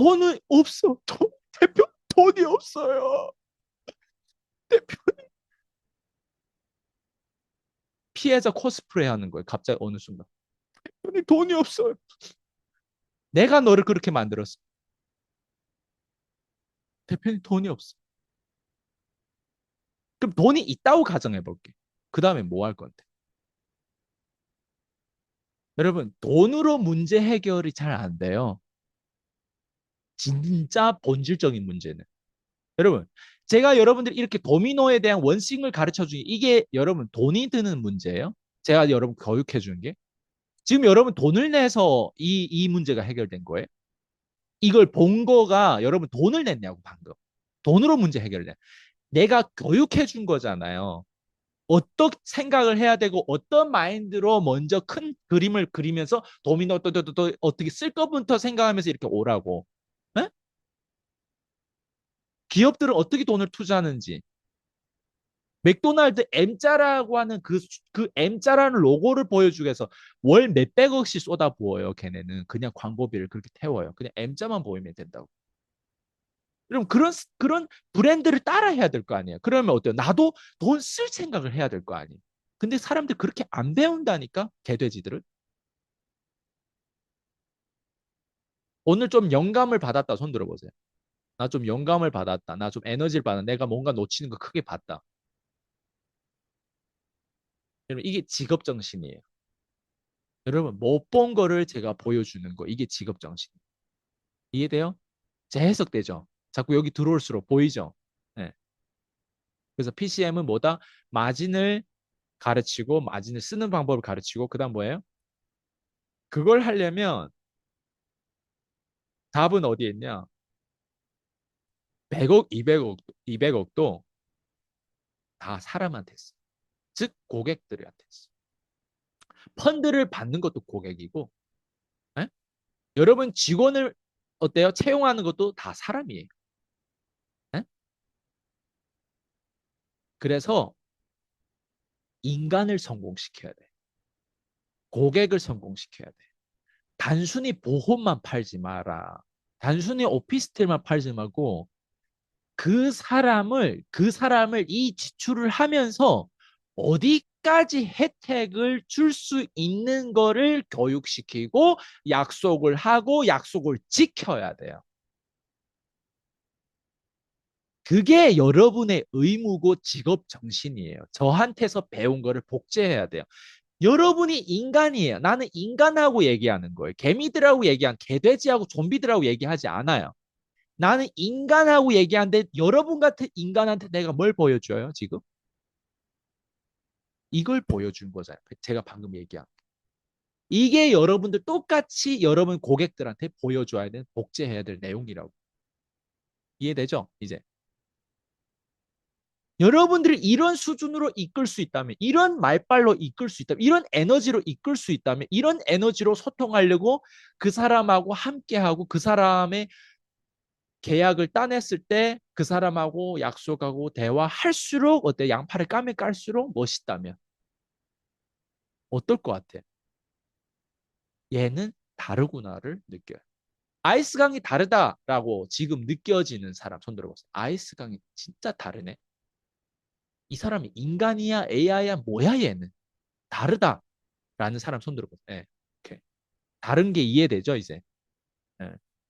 돈은 없어. 돈, 대표 돈이 없어요. 대표님 피해자 코스프레 하는 거예요. 갑자기 어느 순간. 대표님 돈이 없어요. 내가 너를 그렇게 만들었어. 대표님 돈이 없어. 그럼 돈이 있다고 가정해 볼게. 그 다음에 뭐 할 건데? 여러분, 돈으로 문제 해결이 잘 안 돼요. 진짜 본질적인 문제는. 여러분, 제가 여러분들 이렇게 도미노에 대한 원칙을 가르쳐 주기 이게 여러분 돈이 드는 문제예요. 제가 여러분 교육해 주는 게. 지금 여러분 돈을 내서 이, 이 문제가 해결된 거예요. 이걸 본 거가 여러분 돈을 냈냐고 방금. 돈으로 문제 해결돼. 내가 교육해 준 거잖아요. 어떤 생각을 해야 되고 어떤 마인드로 먼저 큰 그림을 그리면서 도미노 또, 또, 또, 또 어떻게 쓸 것부터 생각하면서 이렇게 오라고. 에? 기업들은 어떻게 돈을 투자하는지. 맥도날드 M자라고 하는 그, 그 M자라는 로고를 보여주기 위해서 월 몇백억씩 쏟아부어요. 걔네는 그냥 광고비를 그렇게 태워요. 그냥 M자만 보이면 된다고. 그럼 그런 그런 브랜드를 따라 해야 될 거 아니에요. 그러면 어때요? 나도 돈 쓸 생각을 해야 될 거 아니에요. 근데 사람들 그렇게 안 배운다니까 개돼지들을. 오늘 좀 영감을 받았다 손 들어보세요. 나 좀 영감을 받았다. 나 좀 에너지를 받아. 내가 뭔가 놓치는 거 크게 봤다. 여러분 이게 직업 정신이에요. 여러분 못 본 거를 제가 보여주는 거 이게 직업 정신. 이해돼요? 제 해석되죠? 자꾸 여기 들어올수록 보이죠? 네. 그래서 PCM은 뭐다? 마진을 가르치고 마진을 쓰는 방법을 가르치고 그다음 뭐예요? 그걸 하려면 답은 어디에 있냐? 100억, 200억, 200억도 다 사람한테 있어. 즉 고객들한테 있어. 펀드를 받는 것도 고객이고, 에? 여러분 직원을 어때요? 채용하는 것도 다 사람이에요. 에? 그래서 인간을 성공시켜야 돼. 고객을 성공시켜야 돼. 단순히 보험만 팔지 마라. 단순히 오피스텔만 팔지 말고 그 사람을 그 사람을 이 지출을 하면서 어디까지 혜택을 줄 수 있는 거를 교육시키고 약속을 하고 약속을 지켜야 돼요. 그게 여러분의 의무고 직업 정신이에요. 저한테서 배운 거를 복제해야 돼요. 여러분이 인간이에요. 나는 인간하고 얘기하는 거예요. 개미들하고 얘기한 개돼지하고 좀비들하고 얘기하지 않아요. 나는 인간하고 얘기하는데 여러분 같은 인간한테 내가 뭘 보여줘요, 지금? 이걸 보여준 거잖아요. 제가 방금 얘기한. 이게 여러분들 똑같이 여러분 고객들한테 보여줘야 되는 복제해야 될 내용이라고. 이해되죠? 이제. 여러분들이 이런 수준으로 이끌 수 있다면, 이런 말빨로 이끌 수 있다면, 이런 에너지로 이끌 수 있다면, 이런 에너지로 소통하려고 그 사람하고 함께하고 그 사람의 계약을 따냈을 때 그 사람하고 약속하고 대화할수록 어때 양팔을 까면 깔수록 멋있다면 어떨 것 같아? 얘는 다르구나를 느껴요. 아이스강이 다르다라고 지금 느껴지는 사람 손 들어보세요. 아이스강이 진짜 다르네. 이 사람이 인간이야 AI야 뭐야 얘는 다르다라는 사람 손 들어보세요. 네. 다른 게 이해되죠 이제. 네.